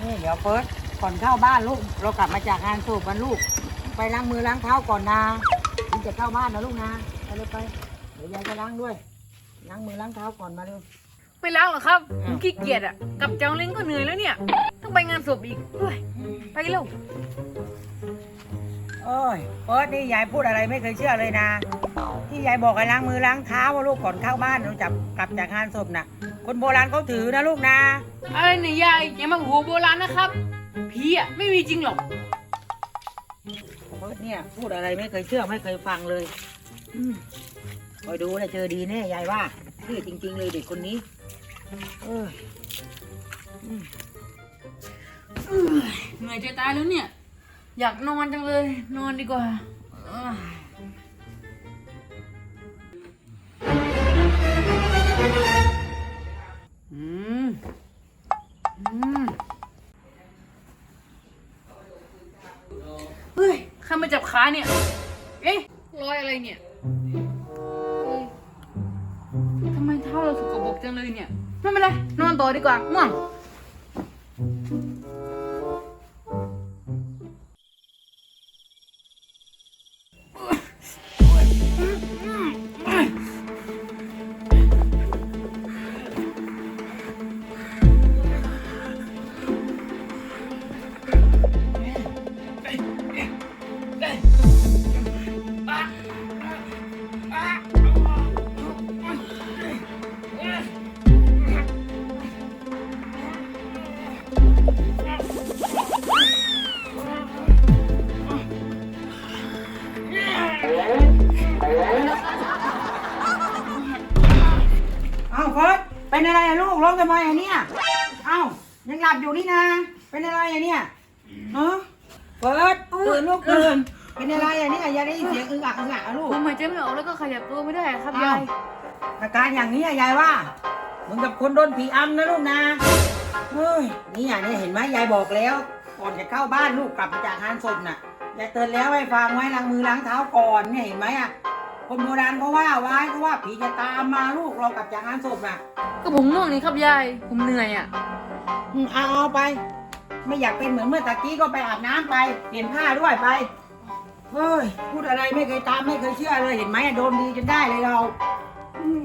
นี่เดี๋ยวเฟิร์สก่อนเข้าบ้านลูก เรากลับมาจากงานศพกันลูก ไปล้างมือล้างเท้าก่อนนะ จะเข้าบ้านนะลูกนะไปเลยไปเดี๋ยวยายจะล้างด้วยล้างมือล้างเท้าก่อนมาเร็วไม่ล้างหรอกครับผมขี้เกียจอะกลับจังเล้งก็เหนื่อยแล้วเนี่ย ต้องไปงานศพอีกเฮ้ยไปเร็วโอ้ยเฟิร์สนี่ยายพูดอะไรไม่เคยเชื่อเลยนะ ที่ยายบอกให้ล้างมือล้างเท้าว่าลูกก่อนเข้าบ้านเราจับกลับจากงานศพน่ะคนโบราณเขาถือนะลูกนะอะไรเนี่ยยายอย่ามาหัวโบราณนะครับผีอะไม่มีจริงหรอก เฟิร์สเนี่ย พูดอะไรไม่เคยเชื่อไม่เคยฟังเลยอคอยดูนะเจอดีแน่ยายว่าพี่จริง ๆ เลยเด็กคนนี้ เออเหนื่อยจะตายแล้วเนี่ย อยากนอนจังเลย นอนดีกว่า ครมาจับขาเนี่ย เอ๊ะรอยอะไรเนี่ยเอ้ยทำไมเท้าเราสกปรกจังเลยเนี่ย ไม่เป็นไร นอนต่อดีกว่าง่วง เป็นอะไรอะลูกร้องทำไมอะเนี่ย เอ้ายังหลับอยู่นี่นะ เป็นอะไรอะเนี่ยเออเฟิร์สตื่นลูกตื่นเป็นอะไรอะเนี่ยยายได้ยินเสียงอึงอักอึงอักอะลูกผมหายใจไม่ออกแล้วก็ขยับตัวไม่ได้ครับอ้าวยายอาการอย่างนี้อะยายว่าเหมือนกับคนโดนผีอำนะลูกนะเฮ้ยนี่อะเนี่ยเห็นไหมยายบอกแล้วก่อนจะเข้าบ้านลูกกลับมาจากงานศพน่ะยายเตือนแล้วให้ฟังไว้ล้างมือล้างเท้าก่อนเนี่ยเห็นไหมอะ คนโบราณเขาว่าไว้เขาว่าผีจะตามมาลูกเรากลับจากงานศพน่ะก็ผมง่วงนี่ครับยาย ผมเหนื่อยอะ อืมเอาเอาไป ไม่อยากเป็นเหมือนเมื่อตะกี้ก็ไปอาบน้ำไป เปลี่ยนผ้าด้วยไปเฮ้ยพูดอะไรไม่เคยตามไม่เคยเชื่อเลยเห็นไหมโดนดีจนได้เลยเรา อืม